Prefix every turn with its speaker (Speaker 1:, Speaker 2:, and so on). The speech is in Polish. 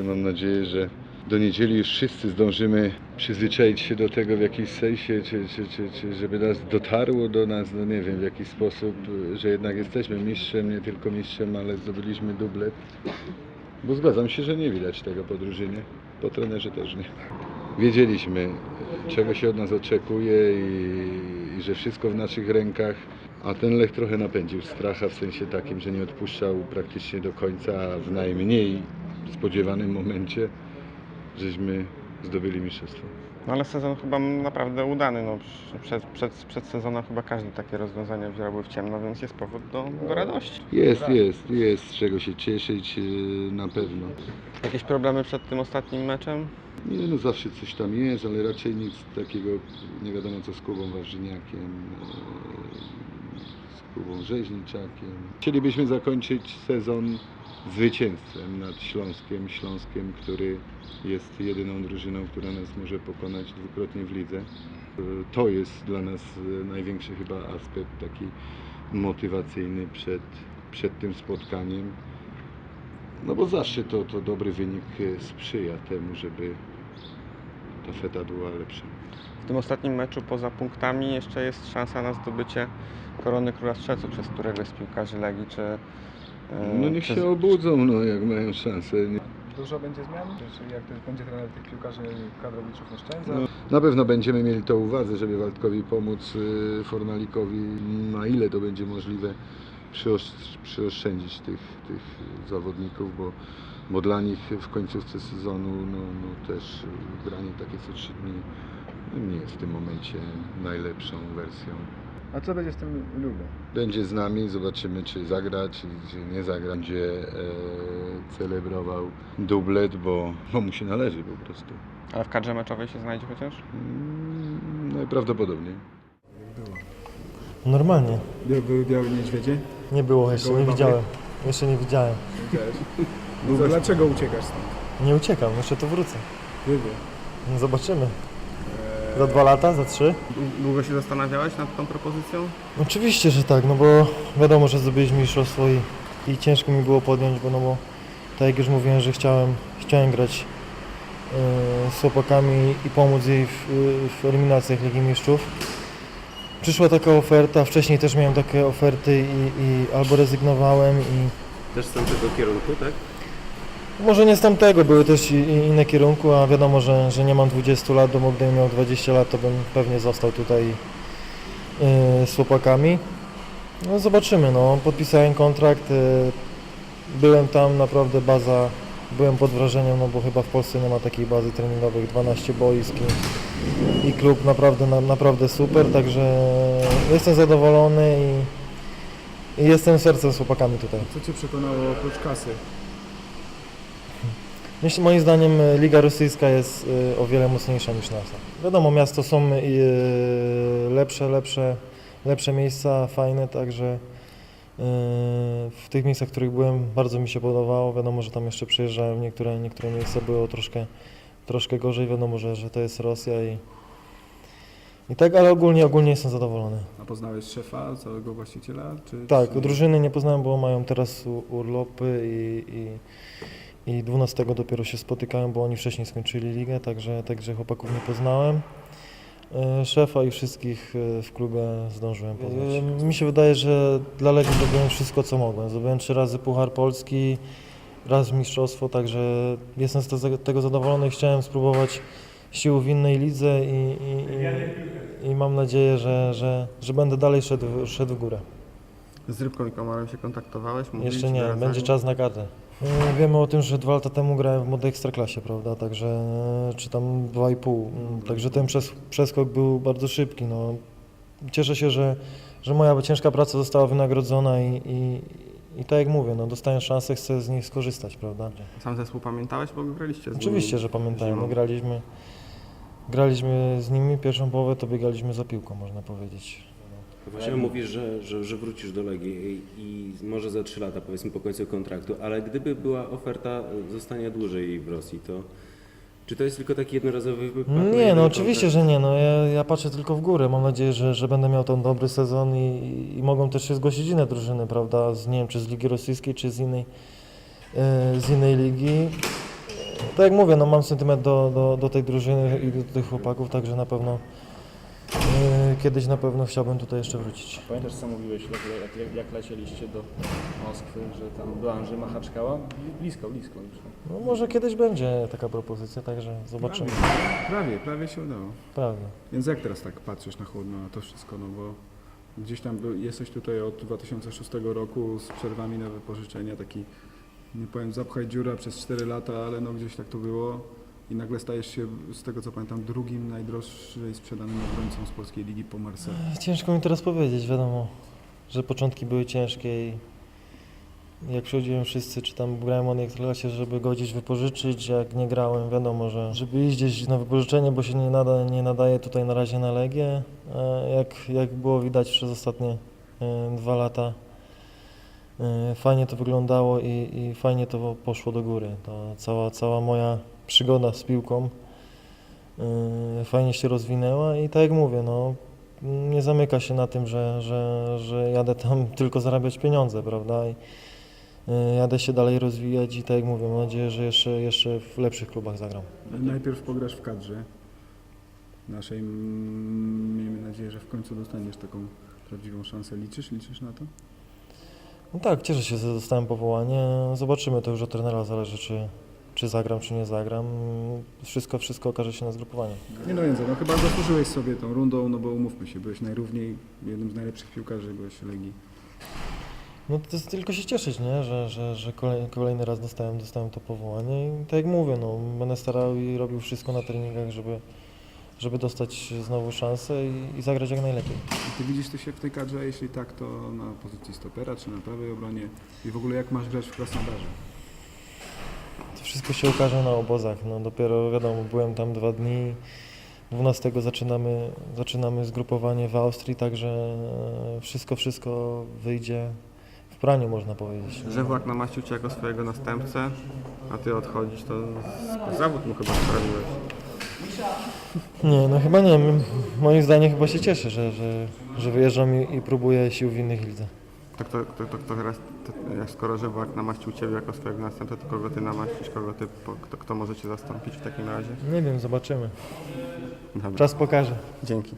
Speaker 1: ale mam nadzieję, że do niedzieli już wszyscy zdążymy przyzwyczaić się do tego w jakiś sensie, czy, czy, czy, czy żeby nas dotarło do nas, no nie wiem, w jaki sposób, że jednak jesteśmy mistrzem, nie tylko mistrzem, ale zdobyliśmy dublet. Bo zgadzam się, że nie widać tego po drużynie, po trenerze też nie. Wiedzieliśmy, czego się od nas oczekuje i, i że wszystko w naszych rękach, a ten Lech trochę napędził stracha w sensie takim, że nie odpuszczał praktycznie do końca, w najmniej spodziewanym momencie żeśmy zdobyli mistrzostwo.
Speaker 2: No ale sezon chyba naprawdę udany. No, przed, przed, przed sezonem chyba każdy takie rozwiązania wziąłby w ciemno, więc jest powód do, do radości.
Speaker 1: Jest, jest, jest z czego się cieszyć yy, na pewno.
Speaker 2: Jakieś problemy przed tym ostatnim meczem?
Speaker 1: Nie no zawsze coś tam jest, ale raczej nic takiego, nie wiadomo co z Kubą Warzyniakiem, e, z Kubą Rzeźniczakiem. Chcielibyśmy zakończyć sezon zwycięstwem nad Śląskiem, Śląskiem, który jest jedyną drużyną, która nas może pokonać dwukrotnie w lidze. To jest dla nas największy chyba aspekt taki motywacyjny przed, przed tym spotkaniem. No bo zawsze to, to dobry wynik sprzyja temu, żeby ta feta była lepsza.
Speaker 2: W tym ostatnim meczu poza punktami jeszcze jest szansa na zdobycie korony króla strzelców przez któregoś z piłkarzy Legii, czy...
Speaker 1: No niech
Speaker 2: czy-
Speaker 1: się obudzą, no jak mają szansę. Nie-
Speaker 3: Dużo będzie zmian? Czyli jak też będzie trener tych piłkarzy kadrowiczów oszczędza?
Speaker 1: No, na pewno będziemy mieli to uwadze, żeby Waldkowi pomóc, y, Fornalikowi, na ile to będzie możliwe, przyosz- przyoszczędzić tych, tych zawodników, bo, bo dla nich w końcówce sezonu no, no też y, granie takie co trzy dni no, nie jest w tym momencie najlepszą wersją.
Speaker 3: A co będzie z tym Lubą?
Speaker 1: Będzie z nami, zobaczymy czy zagra, czy, czy nie zagra. Będzie e, celebrował dublet, bo, bo mu się należy po prostu.
Speaker 2: Ale w kadrze meczowej się znajdzie chociaż?
Speaker 1: Mm, najprawdopodobniej.
Speaker 4: Normalnie.
Speaker 3: Były, były białe niedźwiedzie?
Speaker 4: Nie było jeszcze, nie widziałem. Jeszcze nie widziałem.
Speaker 3: No, dlaczego uciekasz stąd?
Speaker 4: Nie uciekam, jeszcze tu wrócę.
Speaker 3: Kiedy?
Speaker 4: No Zobaczymy. Za dwa lata, za trzy?
Speaker 2: Długo się zastanawiałeś nad tą propozycją?
Speaker 4: Oczywiście, że tak, no bo wiadomo, że zdobyliśmy mistrzostwo i, i ciężko mi było podjąć, bo no bo tak jak już mówiłem, że chciałem, chciałem grać e, z chłopakami i pomóc jej w, w eliminacjach Ligi Mistrzów. Przyszła taka oferta, wcześniej też miałem takie oferty i, i albo rezygnowałem i
Speaker 5: Też z tamtego kierunku, tak?
Speaker 4: Może nie z tamtego, były też i, i inne kierunku, a wiadomo, że, że nie mam 20 lat, bo gdybym miał 20 lat, to bym pewnie został tutaj yy, z chłopakami. No zobaczymy, no. podpisałem kontrakt, yy, byłem tam, naprawdę baza, byłem pod wrażeniem, no bo chyba w Polsce nie ma takiej bazy treningowej, 12 boisk i, i klub naprawdę, na, naprawdę super, także jestem zadowolony i, i jestem sercem z chłopakami tutaj.
Speaker 3: Co Cię przekonało oprócz kasy?
Speaker 4: Myślę, moim zdaniem e, Liga Rosyjska jest e, o wiele mocniejsza niż nasza. Wiadomo, miasto są e, lepsze, lepsze, lepsze miejsca, fajne, także w tych miejscach, w których byłem, bardzo mi się podobało. Wiadomo, że tam jeszcze przyjeżdżałem, niektóre, niektóre miejsca było troszkę, troszkę gorzej. Wiadomo, że, że to jest Rosja i, i tak, ale ogólnie, ogólnie jestem zadowolony.
Speaker 3: A poznałeś szefa, całego właściciela? Czy,
Speaker 4: Tak,
Speaker 3: czy...
Speaker 4: drużyny nie poznałem, bo mają teraz urlopy i, i, i 12 dopiero się spotykają, bo oni wcześniej skończyli ligę, także, także chłopaków nie poznałem. E, Szefa i wszystkich e, w klubie zdążyłem poznać. E, Mi się wydaje, że dla Legii zrobiłem wszystko, co mogłem. Zdobyłem trzy razy Puchar Polski, raz mistrzostwo, także jestem z te- tego zadowolony i chciałem spróbować sił w innej lidze i, i, i, i mam nadzieję, że, że, że będę dalej szedł, szedł w górę.
Speaker 2: Z Rybką i Komarem się kontaktowałeś?
Speaker 4: Jeszcze nie, będzie czas na kartę. E, Wiemy o tym, że dwa lata temu grałem w młodej ekstraklasie, prawda? Także, e, czy tam dwa i pół. Mm, Także ten przes przeskok był bardzo szybki. No. Cieszę się, że, że moja ciężka praca została wynagrodzona i, i, i tak jak mówię, no, dostałem szansę, chcę z niej skorzystać, prawda?
Speaker 2: Sam zespół pamiętałeś, bo graliście z
Speaker 4: Oczywiście,
Speaker 2: nimi
Speaker 4: że pamiętają.
Speaker 2: zimą.
Speaker 4: No, graliśmy, graliśmy z nimi pierwszą połowę, to biegaliśmy za piłką, można powiedzieć.
Speaker 5: Właśnie mówisz, że, że, że wrócisz do Legii i, może za 3 lata, powiedzmy po końcu kontraktu, ale gdyby była oferta zostania dłużej w Rosji, to czy to jest tylko taki jednorazowy wypad? na
Speaker 4: Nie, no oczywiście, że nie. No, ja, ja patrzę tylko w górę. Mam nadzieję, że, że będę miał ten dobry sezon i, i mogą też się zgłosić inne drużyny, prawda? Z, nie wiem, czy z Ligi Rosyjskiej, czy z innej, e, z innej ligi. tak jak mówię, no mam sentyment do, do, do tej drużyny i do tych chłopaków, także na pewno yy, kiedyś na pewno chciałbym tutaj jeszcze wrócić.
Speaker 3: Pamiętasz co mówiłeś, jak, jak, jak lecieliście do Moskwy, że tam do Andrzej Machaczkała? Blisko, blisko już.
Speaker 4: No może kiedyś będzie taka propozycja, także zobaczymy.
Speaker 6: Prawie, prawie się udało.
Speaker 4: Prawda.
Speaker 6: Więc jak teraz tak patrzysz na chłodno na to wszystko, no bo gdzieś tam był, jesteś tutaj od 2006 roku z przerwami na wypożyczenia, taki, nie powiem zapchaj dziura przez 4 lata, ale no gdzieś tak to było i nagle stajesz się, z tego co pamiętam, drugim najdroższej sprzedanym obrońcą z polskiej ligi po Marseille.
Speaker 4: Ciężko mi teraz powiedzieć, wiadomo, że początki były ciężkie i jak przychodziłem wszyscy, czy tam grałem o Ekstraklasie, żeby go gdzieś wypożyczyć, jak nie grałem, wiadomo, że żeby iść gdzieś na wypożyczenie, bo się nie, nada, nie nadaje tutaj na razie na Legię, a jak, jak było widać przez ostatnie e, dwa lata, e, fajnie to wyglądało i, i fajnie to poszło do góry. To cała, cała moja przygoda z piłką e, fajnie się rozwinęła i tak jak mówię, no, nie zamyka się na tym, że, że, że jadę tam tylko zarabiać pieniądze, prawda? I y, jadę się dalej rozwijać i tak jak mówię, mam nadzieję, że jeszcze, jeszcze w lepszych klubach zagram.
Speaker 6: Najpierw pograsz w kadrze naszej, miejmy nadzieję, że w końcu dostaniesz taką prawdziwą szansę. Liczysz, liczysz na to?
Speaker 4: No tak, cieszę się, że dostałem powołanie. Zobaczymy, to już od trenera zależy, czy, czy zagram, czy nie zagram. Wszystko, wszystko okaże się na zgrupowaniu.
Speaker 6: Nie no więcej, no chyba zasłużyłeś sobie tą rundą, no bo umówmy się, byłeś najrówniej, jednym z najlepszych piłkarzy, byłeś Legii.
Speaker 4: No to jest tylko się cieszyć, nie? Że, że, że kolej, kolejny raz dostałem, dostałem to powołanie i tak jak mówię, no, będę starał i robił wszystko na treningach, żeby, żeby dostać znowu szansę i, i zagrać jak najlepiej.
Speaker 6: I ty widzisz ty się w tej kadrze, a jeśli tak, to na pozycji stopera, czy na prawej obronie? I w ogóle jak masz grać w Krasnodarze?
Speaker 4: To wszystko się ukaże na obozach. No dopiero wiadomo, byłem tam dwa dni. 12 zaczynamy, zaczynamy zgrupowanie w Austrii, także e, wszystko, wszystko wyjdzie w praniu, można powiedzieć.
Speaker 2: Że Włak namaścił Cię jako swojego następcę, a Ty odchodzisz, to zawód mu chyba sprawiłeś.
Speaker 4: Nie, no chyba nie. Moim zdaniem chyba się cieszę, że, że, że wyjeżdżam i, i próbuję sił w innych lidze.
Speaker 2: To, kto, to, to, to teraz, to, jak skoro że Włak namaścił Ciebie jako swojego następcę, to kogo Ty namaścisz, kogo ty, po, kto, kto może Cię zastąpić w takim razie?
Speaker 4: Nie wiem, zobaczymy.
Speaker 2: Dobra.
Speaker 4: Czas pokaże.
Speaker 2: Dzięki.